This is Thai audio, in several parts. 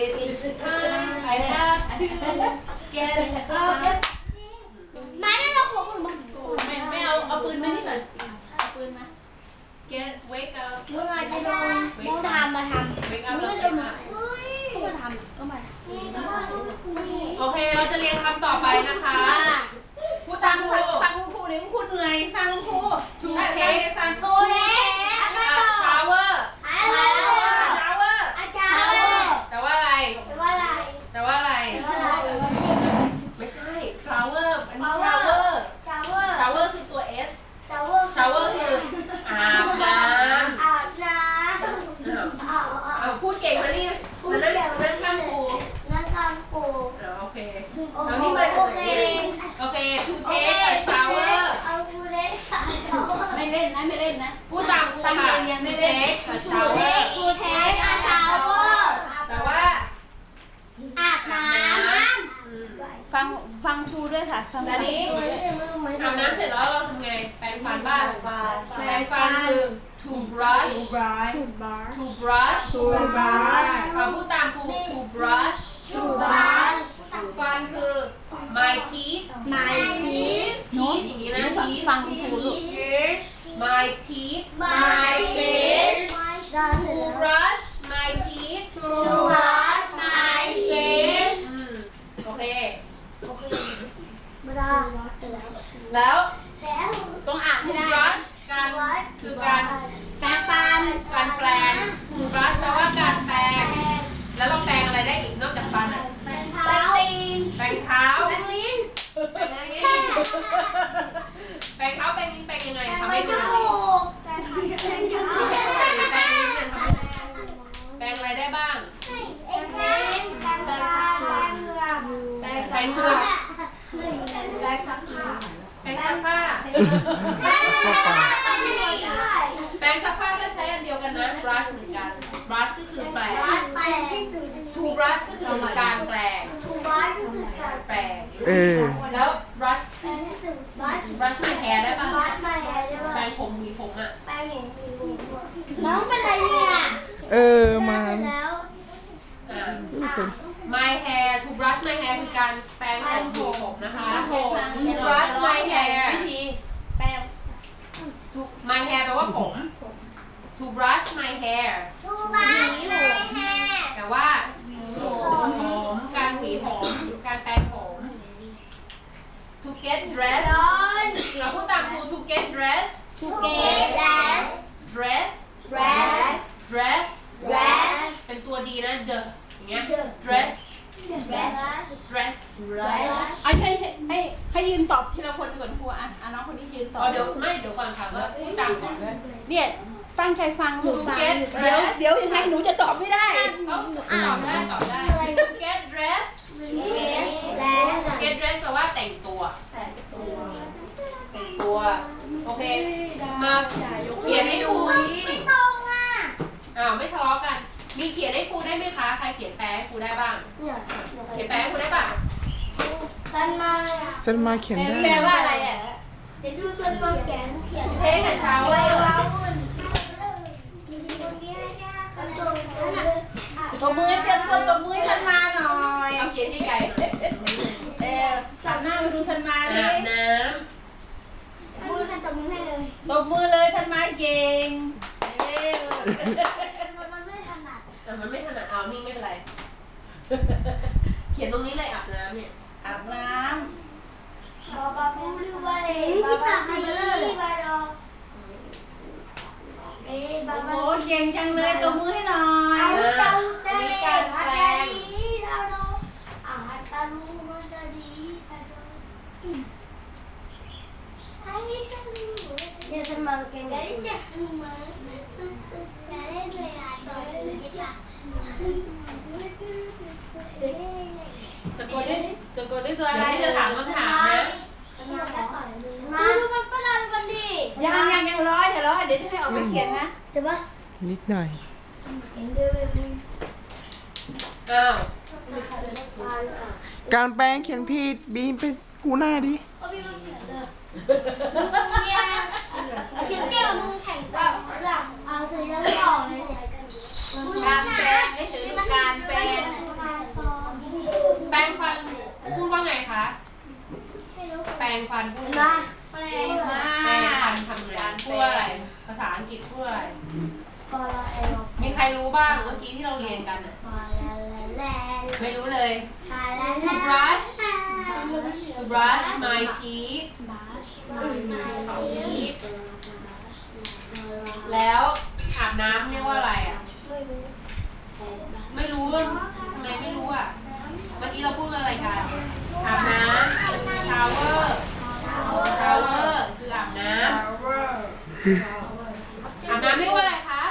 It's the time I have to get up มาเนี่ยเราหัวมึงไม่ไม่เอาเอาปืนมานี่ก่อนเอาปืนมา get wake up มึงอาจจะโดนมึงทำมาทำ wake มึ up งแล้วก็โดเต้นนมามาก็มาทำก็มานี่โอเคเราจะเรียนคำต่อไปนะคะพูดฟังฟังคุณครูเดี๋ยวคุณครูเหนื่อยฟังคุณครูทูได้เทได้คได้ฟังโกเด้อันนั้นต่อ ชาวเวอร์ อะไร ชาวเวอร์ อาจารย์ แต่ว่าอะไร แปลว่าอะไร แต่ว่าอะไร แปลว่าอะไร ไม่ใช่ flower อันนี้ shower ชาวเวอร์ shower คือตัว S ชาวเวอร์ shower คืออาบน้ำ อาบน้ อ้าวำอาบอาบ อ้าว พูดเก่งนะนี่นั่นนั่นนั่นข้างครูนั่งกลางปูอ่าโอเคโอ้แล้วโหนี่มาโอจากเคไหนโอเค to โอเค take a shower เอากูได้ค่ะไม่เล่นนะไม่เล่นนะพูดตามครูตั้งค่ะใจเรียนไม่ to ได้ take a กูเท shower คกูเทคอาชาวเวอร์ แต่ว่า อาบน้ำ อืม ฟังฟังครูด้วยค่ะฟัง แล้วนี้ อาบน้ำเสร็จแล้วเราทำไง แปรงฟันบ้างแปรงฟันคือ to brush brush to brush to brush เราพูดตามครู to brush ชูบัสฟันคือ my teeth ไมทีส teeth อย่างนี้นะ teeth ฟังคุณครูลูก my teeth ไมทีส to brush my teeth ชูบัสไมทีสอืมโอเคมาดาแล้ว แล้ว ต้องอ่านให้ to ได้ brush การคือการ แปรงฟัน การแปลง to brush แปลว่าการแปลง แล้วเราแปลงอะไรได้อีกนอกจากฟันอะ แปรงเท้า แปลงเท้า แปรงลิ้น แปลงลิ้นแปลงเท้าแปลงลิ้นแปลงยังไง แปรง ทำ ใบ ให้ จ ดูหน่ มู อย กแปรงจมูก แปลงลิ้นเนี่ยทำให้แปลงอะไรได้บ้าง เอ็กซ์เรย์แปรงตาแปรงเหงือก แป รงแปลฟังนเหงือกแปรงซักผ้าแปลงซักผ้า แปรงซักผ้าก็ใช้อันเดียวกันนะ brush เหมือนกัน brush ก็คือแปรง to brush ก็คือการแปลงแปรงเออ แล้ว brush brush my hair ได้ป่ะแปรงผมหวีผมอะ น้องเป็นไรเนี่ย เออ มา แล้ว อ่า my hair to brush my hair คือการแปรงผมหวีผมนะคะ ผม to brush my hair วิธีแปรง to my hair แปลว่าผม to brush my hair ทูบ้านแม่แม่แต่ว่าผมการหวีผมการแปรงผม to get dressed ร้อนเราพูดตามครู to get dressed ทูเกตแลส dress แรส dress แรสเป็นตัวดีนะ the อย่างเงี้ย dress แรส dress แรสให้ให้ให้ให้ยืนตอบทีละคนก่อนครูอะอะน้องคนนี้ยืนตออ๋บอเดี๋ยวไม่เดี๋ยวก่อนค่ะว่าพูดตามก่อนเนี่ย ตั้งใจฟังลูก To ฟัง get เดี๋ยว dressed เดี๋ยวยังไงหนูจะตอบไม่ได้เขาตอบได้ตอบได้ to get dressed ทูเกตแลส get dressed แปลว่าแต่งตัว แต่งตัว โอเค มาเขียนให้ดูไม่ตรงอะอ้าวไม่ทะเลาะกัน มีเขียนให้ครูได้ไหมคะ ใครเขียนแปลให้ครูได้บ้าง เขียนแปลให้ครูได้ป่ะ สันมาเลยอะฉันมาเขียนได้ แปลว่าอะไรอะ เดี๋ยวดูสันมาแขนเขียน เทคกับชาว ไว้ เวอร์ ว้าวุ่นตรงนี้ให้ยากกระตุกนั่นน่ะ ตบมือให้เตรียมตัวตบมือให้ทันมาหน่อย เอาเขียนใหญ่ๆหน่อย เออหันหน้ามาดูทันมาดิ อาบน้ มือให้ตบมือให้เลย ต บมือเลยทันมาเก่งเร็วมันไม่ถนัดำแต่มันไม่ถนัดเอานี่ไม่เป็นไร เขียนตรงนี้เลยอาบน้ำเนี่ย อาบน้บาบาฟูริบาเลบาบาซีบาดอเอ๊บาำบาโอ้เก่งจังเลยตบมือให้หน่อยอาตาลูตาเลอาตาลีดาโดอาตาลูมาตาลีดาโดไอ้ตาลูเนี่ยทำมาเก่งกันจ้ะมาตุ๊ดตุ๊ดกันเลยอะตัวนี้จ้ะ สะกดด้วยจะกดด้วยตัวอะไรที่จะถามคำถามนะมาดูมันเป็นอะไรกันดิยังยังยังร้อยอย่าร้อยเดี๋ยวจะให้ออกไปเขียนนะเดี๋ยวปะนิดหน่อยอ้าวการแปลงเขียนผิดบีมเป็นกูหน้าดิเขียนเก่งมึงแข่งกับหลังเอาสียังหล่อเลยเนี่ย การแปลงไม่ถือการแปลง ก งฟัน พูดมาแปลงมาแปรงฟันทำงานพูดว่าอะไร ภาษาอังกฤษพูดว่าอะไร กอลาเอลมีใครรู้บ้างเมื่อกี้ที่เราเรียนกันอะ กอลาลาแลนไม่รู้เลยกอลา to ลา brush to brush my teeth teeth แล้วอาบน้ำเรียกว่าอะไรอะไม่รู้ว่าทำไมไม่รู้อะ เมื่อกี้เราพูดอะไรกัน อาบน้ำ shower shower คืออาบน้ำ อาบน้ำเรียกว่าอะไรคะ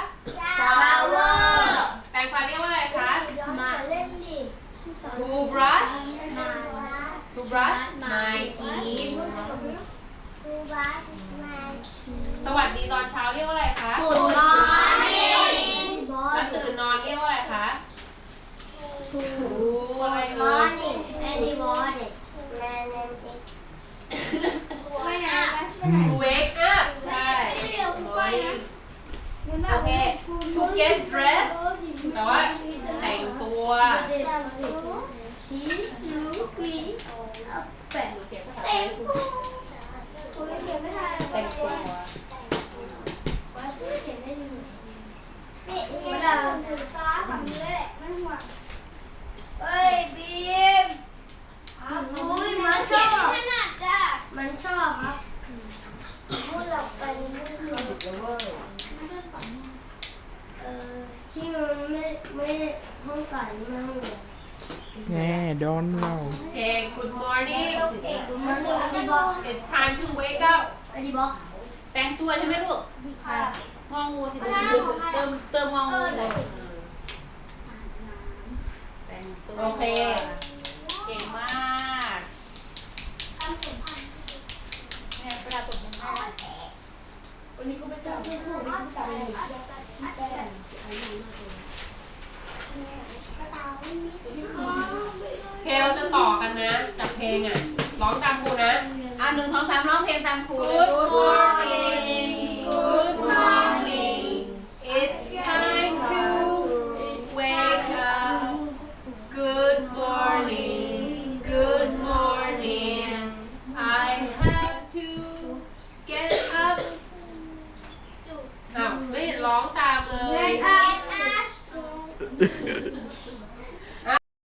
ชาวเวอร์แปรงฟันเรียกว่าอะไรคะ มาเล่นดิ to brush มา to brush my teeth คูบัสมาสวัสดีตอนเช้าเรียกว่าอะไรคะ Good morning บอแล้วสตื่นนอนเรียกว่าอะไรคะทู to อะไรมอเอ่ยร์นิ่ง everybody my name is ไม่นะ to wake up ใช่ โอเค to get dressed แปลว่าแต่งตัวทียูฟีแปะเต็มคุณไม่เขียนไม่ได้แต่งตัวว่าเขียนไม่มีนี่เวลาถือฟ้าฝั่งนี้แหละไม่ห่วงเฮ้ยบีมอุ้ยมันชอบขนาดจ้ะมันชอบครับพูดเราไปนี่คือ เออที่มันไม่ไม่ห้องก่อนนี่มันห้องเดียวแน่โดนเราโอเค good morning มันจะอธิบอก it's time to wake up อธิบอกแต่งตัวใช่ไหมลูกค่ะ งองูสิลูกเติมเติมงองูเลยแต่งตัวโอเค เคเจะต่อกันนะจากเพลงอะ ร้องตามครูนะ อะหนึ่งสองสามร้องเพลงตามครู Good morning